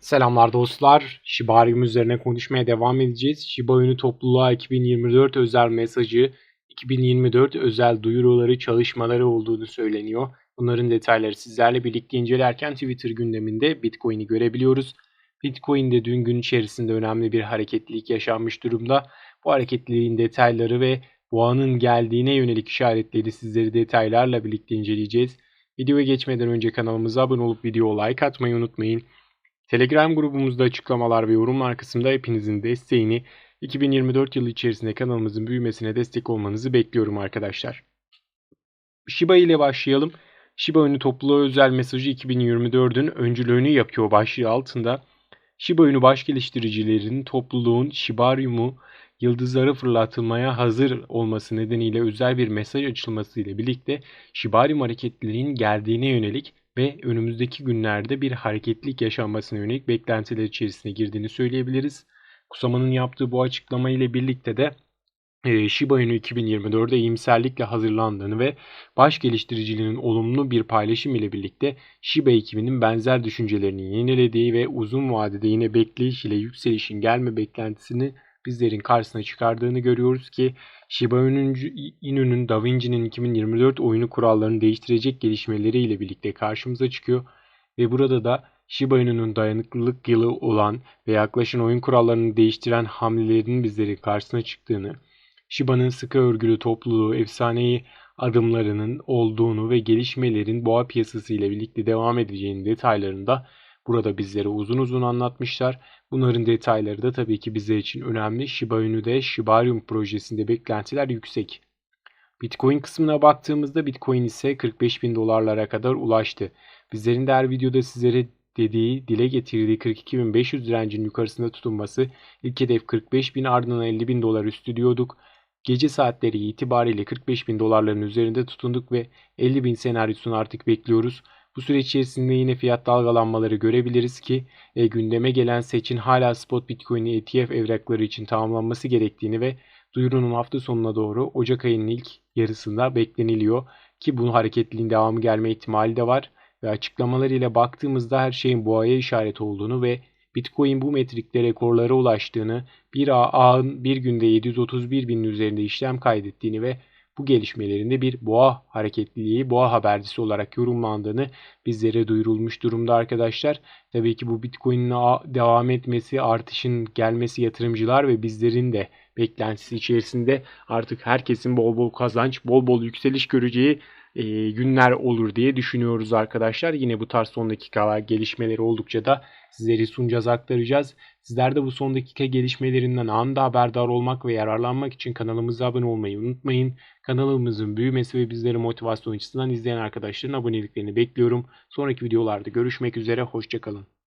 Selamlar dostlar. Shiba Inu üzerine konuşmaya devam edeceğiz. Shiba Inu topluluğa 2024 özel mesajı, 2024 özel duyuruları, çalışmaları olduğunu söyleniyor. Bunların detayları sizlerle birlikte incelerken Twitter gündeminde Bitcoin'i görebiliyoruz. Bitcoin'de dün gün içerisinde önemli bir hareketlilik yaşanmış durumda. Bu hareketliliğin detayları ve boğanın geldiğine yönelik işaretleri sizleri detaylarla birlikte inceleyeceğiz. Videoya geçmeden önce kanalımıza abone olup video like atmayı unutmayın. Telegram grubumuzda açıklamalar ve yorumlar kısmında hepinizin desteğini 2024 yılı içerisinde kanalımızın büyümesine destek olmanızı bekliyorum arkadaşlar. Shiba ile başlayalım. Shiba Inu topluluğa özel mesajı 2024'ün öncülüğünü yapıyor başlığı altında. Shiba Inu baş geliştiricilerin topluluğun Shibarium'u yıldızlara fırlatılmaya hazır olması nedeniyle özel bir mesaj açılmasıyla birlikte Shibarium hareketliliğinin geldiğine yönelik ve önümüzdeki günlerde bir hareketlilik yaşanmasına yönelik beklentiler içerisine girdiğini söyleyebiliriz. Kusama'nın yaptığı bu açıklama ile birlikte de e, Shiba Inu 2024'de iyimserlikle hazırlandığını ve baş geliştiriciliğinin olumlu bir paylaşım ile birlikte Shiba ekibinin benzer düşüncelerini yenilediği ve uzun vadede yine bekleyiş ile yükselişin gelme beklentisini bizlerin karşısına çıkardığını görüyoruz ki Shiba Inu'nun Da Vinci'nin 2024 oyunu kurallarını değiştirecek gelişmeleriyle birlikte karşımıza çıkıyor ve burada da Shiba Inu'nun dayanıklılık yılı olan ve yaklaşan oyun kurallarını değiştiren hamlelerinin bizlerin karşısına çıktığını, Shiba'nın sıkı örgülü topluluğu, efsaneyi adımlarının olduğunu ve gelişmelerin boğa piyasası ile birlikte devam edeceğinin detaylarını da burada bizlere uzun uzun anlatmışlar. Bunların detayları da tabii ki bizler için önemli. Shiba Inu'de Shibarium projesinde beklentiler yüksek. Bitcoin kısmına baktığımızda Bitcoin ise 45 bin dolarlara kadar ulaştı. Bizlerin de her videoda sizlere dediği, dile getirdiği 42.500 direncin yukarısında tutunması ilk hedef 45 bin ardından 50 bin dolar üstü diyorduk. Gece saatleri itibariyle 45 bin dolarların üzerinde tutunduk ve 50 bin senaryosunu artık bekliyoruz. Bu süreç içerisinde yine fiyat dalgalanmaları görebiliriz ki e, gündeme gelen seçin hala spot bitcoin ETF evrakları için tamamlanması gerektiğini ve duyurunun hafta sonuna doğru Ocak ayının ilk yarısında bekleniliyor ki bu hareketliliğin devamı gelme ihtimali de var ve açıklamalarıyla baktığımızda her şeyin boğaya işaret olduğunu ve Bitcoin bu metrikte rekorlara ulaştığını, bir ağın bir günde 731 binin üzerinde işlem kaydettiğini ve bu gelişmelerinde bir boğa hareketliliği, boğa habercisi olarak yorumlandığını bizlere duyurulmuş durumda arkadaşlar. Tabii ki bu Bitcoin'in devam etmesi, artışın gelmesi yatırımcılar ve bizlerin de beklentisi içerisinde artık herkesin bol bol kazanç, bol bol yükseliş göreceği e, günler olur diye düşünüyoruz arkadaşlar. Yine bu tarz son dakikalar gelişmeleri oldukça da sizleri sunacağız, aktaracağız. Sizler de bu son dakika gelişmelerinden anında haberdar olmak ve yararlanmak için kanalımıza abone olmayı unutmayın. Kanalımızın büyümesi ve bizleri motivasyon açısından izleyen arkadaşların aboneliklerini bekliyorum. Sonraki videolarda görüşmek üzere, hoşçakalın.